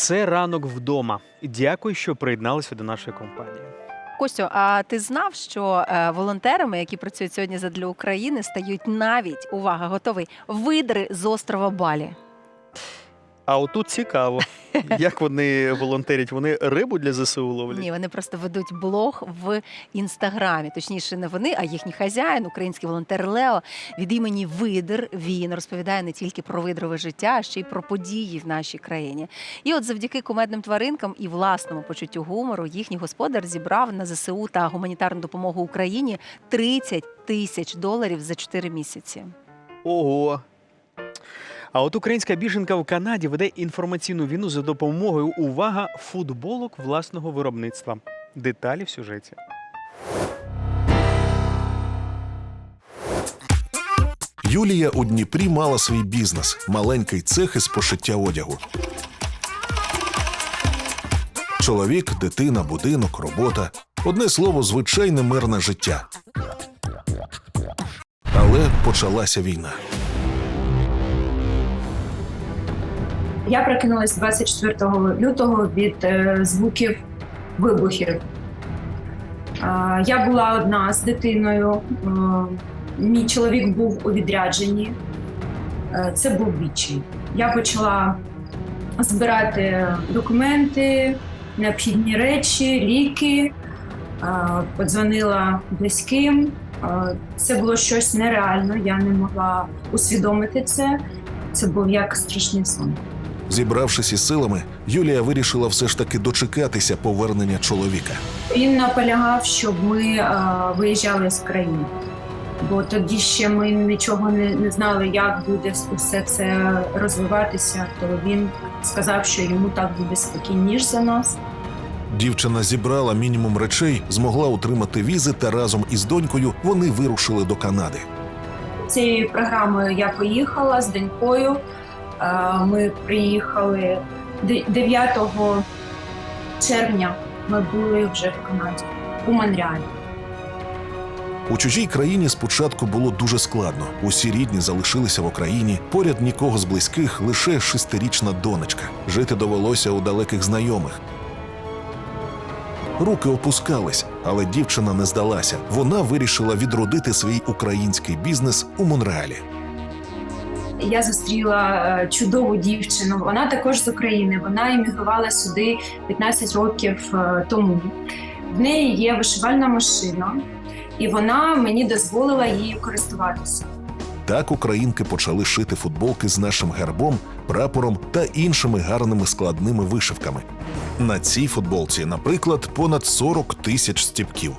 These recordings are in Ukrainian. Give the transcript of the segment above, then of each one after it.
Це ранок вдома. Дякую, що приєдналися до нашої компанії. Костю, а ти знав, що е, волонтерами, які працюють сьогодні задля України, стають навіть увага, готовий видри з острова Балі. А отут цікаво, як вони волонтерять. Вони рибу для ЗСУ ловлять. Ні, вони просто ведуть блог в інстаграмі. Точніше, не вони, а їхній хазяїн, український волонтер Лео, від імені Видр. Він розповідає не тільки про видрове життя, а ще й про події в нашій країні. І от завдяки кумедним тваринкам і власному почуттю гумору їхній господар зібрав на ЗСУ та гуманітарну допомогу Україні 30 тисяч доларів за 4 місяці. Ого. А от українська біженка в Канаді веде інформаційну війну за допомогою увага футболок власного виробництва. Деталі в сюжеті. Юлія у Дніпрі мала свій бізнес маленький цех із пошиття одягу. Чоловік, дитина, будинок, робота. Одне слово, звичайне мирне життя. Але почалася війна. Я прокинулась 24 лютого від е, звуків вибухів. Я була одна з дитиною. Е, мій чоловік був у відрядженні. Е, це був відчай. Я почала збирати документи, необхідні речі, ліки. Подзвонила близьким. Це було щось нереально. Я не могла усвідомити це. Це був як страшний сон. Зібравшись із силами, Юлія вирішила все ж таки дочекатися повернення чоловіка. Він наполягав, щоб ми е, виїжджали з країни. Бо тоді ще ми нічого не, не знали, як буде все це розвиватися. То він сказав, що йому так буде спокійніше за нас. Дівчина зібрала мінімум речей, змогла утримати візи та разом із донькою вони вирушили до Канади. Цією програмою я поїхала з донькою. Ми приїхали 9 червня. Ми були вже в Канаді у Монреалі. У чужій країні спочатку було дуже складно. Усі рідні залишилися в Україні. Поряд нікого з близьких, лише шестирічна донечка. Жити довелося у далеких знайомих. Руки опускались, але дівчина не здалася. Вона вирішила відродити свій український бізнес у Монреалі. Я зустріла е, чудову дівчину. Вона також з України. Вона іммігрувала сюди 15 років е, тому. В неї є вишивальна машина, і вона мені дозволила її користуватися. Так українки почали шити футболки з нашим гербом, прапором та іншими гарними складними вишивками. На цій футболці, наприклад, понад 40 тисяч стіпків.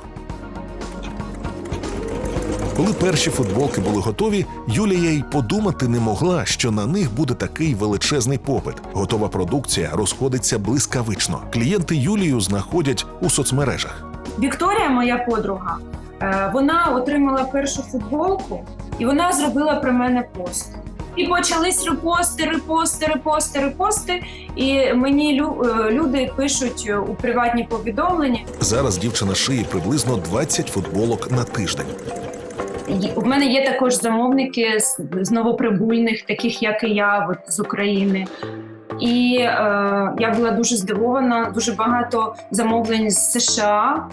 Коли перші футболки були готові, Юлія й подумати не могла, що на них буде такий величезний попит. Готова продукція розходиться блискавично. Клієнти Юлію знаходять у соцмережах. Вікторія, моя подруга, е, вона отримала першу футболку, і вона зробила про мене пост. І почались репости, репости, репости, репости. І мені лю- е, люди пишуть е, у приватні повідомлення. Зараз дівчина шиє приблизно 20 футболок на тиждень. У мене є також замовники з новоприбульних, таких як і я, от, з України. І е, я була дуже здивована. Дуже багато замовлень з США.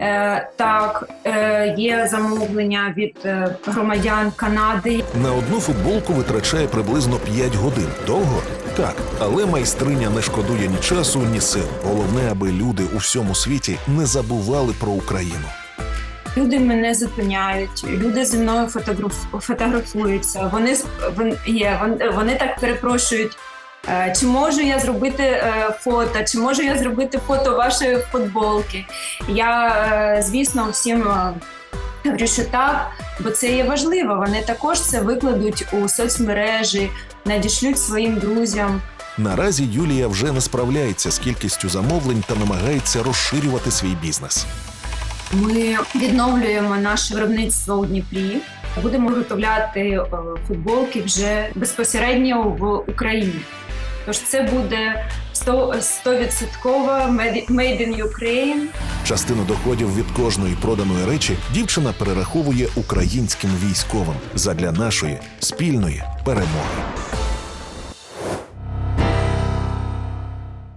Е, так, е, є замовлення від е, громадян Канади. На одну футболку витрачає приблизно 5 годин. Довго? Так, але майстриня не шкодує ні часу, ні сил. Головне, аби люди у всьому світі не забували про Україну. Люди мене зупиняють, люди зі мною фотограф, фотографуються. Вони є, вон- вони так перепрошують. е, Чи можу я зробити е, фото, чи можу я зробити фото вашої футболки? Я, е, звісно, всім говорю, що так, бо це є важливо. Вони також це викладуть у соцмережі, надішлють своїм друзям. Наразі Юлія вже не справляється з кількістю замовлень та намагається розширювати свій бізнес. Ми відновлюємо наше виробництво у Дніпрі. Будемо виготовляти е, футболки вже безпосередньо в Україні. Тож це буде 100%, 100% made made in Ukraine. Частину доходів від кожної проданої речі дівчина перераховує українським військовим задля нашої спільної перемоги.